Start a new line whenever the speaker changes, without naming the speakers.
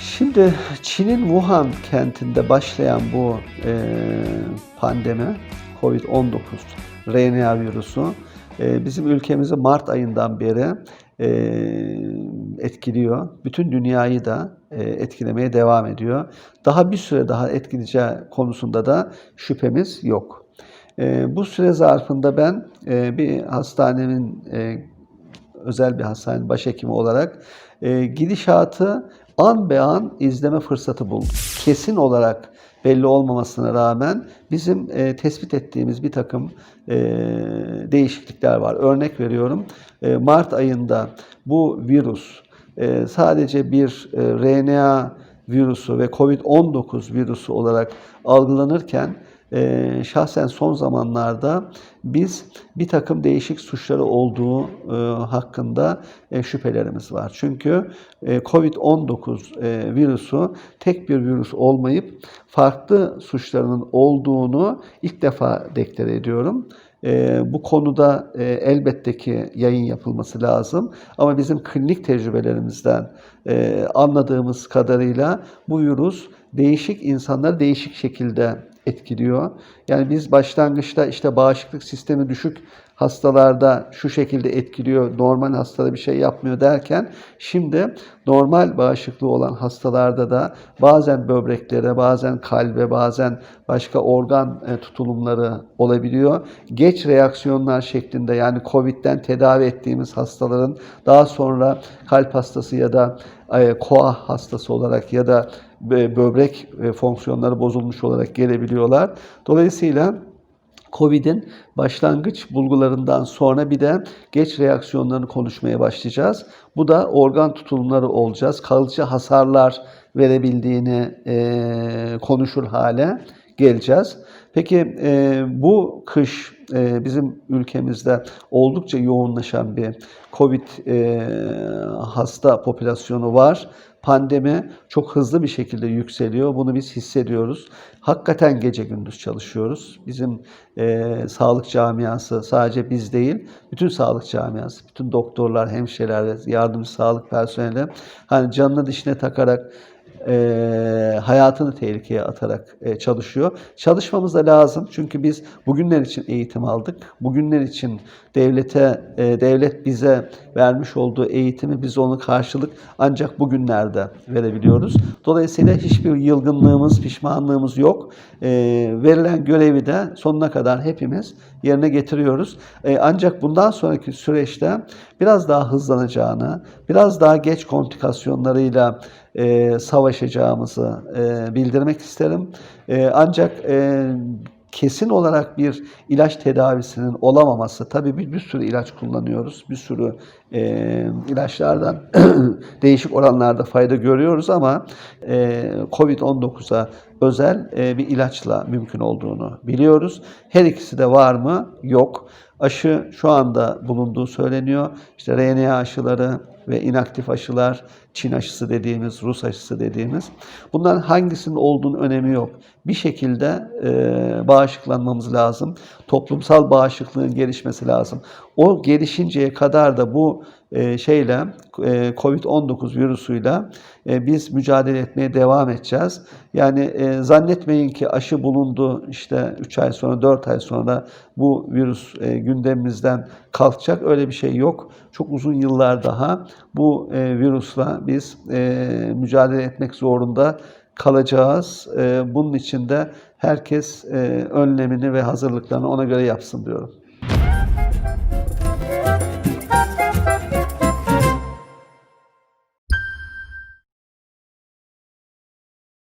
Şimdi Çin'in Wuhan kentinde başlayan bu e, pandemi, Covid-19 RNA virüsü bizim ülkemizi Mart ayından beri e, etkiliyor. Bütün dünyayı da e, etkilemeye devam ediyor. Daha bir süre daha etkileyeceği konusunda da şüphemiz yok. E, bu süre zarfında ben bir hastanenin e, özel bir hastanenin başhekimi olarak gidişatı an be an izleme fırsatı buldum. Kesin olarak belli olmamasına rağmen bizim e, tespit ettiğimiz bir takım e, değişiklikler var. Örnek veriyorum e, Mart ayında bu virüs e, sadece bir e, RNA virüsü ve COVID-19 virüsü olarak algılanırken e, şahsen son zamanlarda biz bir takım değişik suçları olduğu e, hakkında e, şüphelerimiz var. Çünkü e, COVID-19 e, virüsü tek bir virüs olmayıp farklı suçlarının olduğunu ilk defa deklare ediyorum. E, bu konuda e, elbette ki yayın yapılması lazım. Ama bizim klinik tecrübelerimizden e, anladığımız kadarıyla bu virüs değişik insanları değişik şekilde etkiliyor. Yani biz başlangıçta işte bağışıklık sistemi düşük hastalarda şu şekilde etkiliyor, normal hastada bir şey yapmıyor derken şimdi normal bağışıklığı olan hastalarda da bazen böbreklere, bazen kalbe, bazen başka organ e, tutulumları olabiliyor. Geç reaksiyonlar şeklinde yani COVID'den tedavi ettiğimiz hastaların daha sonra kalp hastası ya da e, koa hastası olarak ya da böbrek e, fonksiyonları bozulmuş olarak gelebiliyorlar. Dolayısıyla COVID'in başlangıç bulgularından sonra bir de geç reaksiyonlarını konuşmaya başlayacağız. Bu da organ tutulumları olacağız. Kalıcı hasarlar verebildiğini e, konuşur hale geleceğiz. Peki e, bu kış bizim ülkemizde oldukça yoğunlaşan bir COVID e, hasta popülasyonu var. Pandemi çok hızlı bir şekilde yükseliyor. Bunu biz hissediyoruz. Hakikaten gece gündüz çalışıyoruz. Bizim e, sağlık camiası sadece biz değil, bütün sağlık camiası, bütün doktorlar, hemşireler, yardımcı sağlık personeli hani canını dişine takarak e, hayatını tehlikeye atarak e, çalışıyor. Çalışmamız da lazım çünkü biz bugünler için eğitim aldık. Bugünler için devlete, e, devlet bize vermiş olduğu eğitimi biz onu karşılık ancak bugünlerde verebiliyoruz. Dolayısıyla hiçbir yılgınlığımız, pişmanlığımız yok. E, verilen görevi de sonuna kadar hepimiz yerine getiriyoruz. E, ancak bundan sonraki süreçte biraz daha hızlanacağını, biraz daha geç komplikasyonlarıyla e, savaşacağımızı e, bildirmek isterim. E, ancak e, kesin olarak bir ilaç tedavisinin olamaması, tabii bir, bir sürü ilaç kullanıyoruz, bir sürü e, ilaçlardan değişik oranlarda fayda görüyoruz ama e, COVID-19'a özel e, bir ilaçla mümkün olduğunu biliyoruz. Her ikisi de var mı? Yok. Aşı şu anda bulunduğu söyleniyor. İşte RNA aşıları ve inaktif aşılar, Çin aşısı dediğimiz, Rus aşısı dediğimiz. Bunların hangisinin olduğunun önemi yok. Bir şekilde e, bağışıklanmamız lazım. Toplumsal bağışıklığın gelişmesi lazım. O gelişinceye kadar da bu şeyle e, Covid-19 virüsüyle e, biz mücadele etmeye devam edeceğiz. Yani e, zannetmeyin ki aşı bulundu işte 3 ay sonra 4 ay sonra bu virüs e, gündemimizden kalkacak. Öyle bir şey yok. Çok uzun yıllar daha bu e, virüsle biz e, mücadele etmek zorunda kalacağız. E, bunun için de herkes e, önlemini ve hazırlıklarını ona göre yapsın diyorum.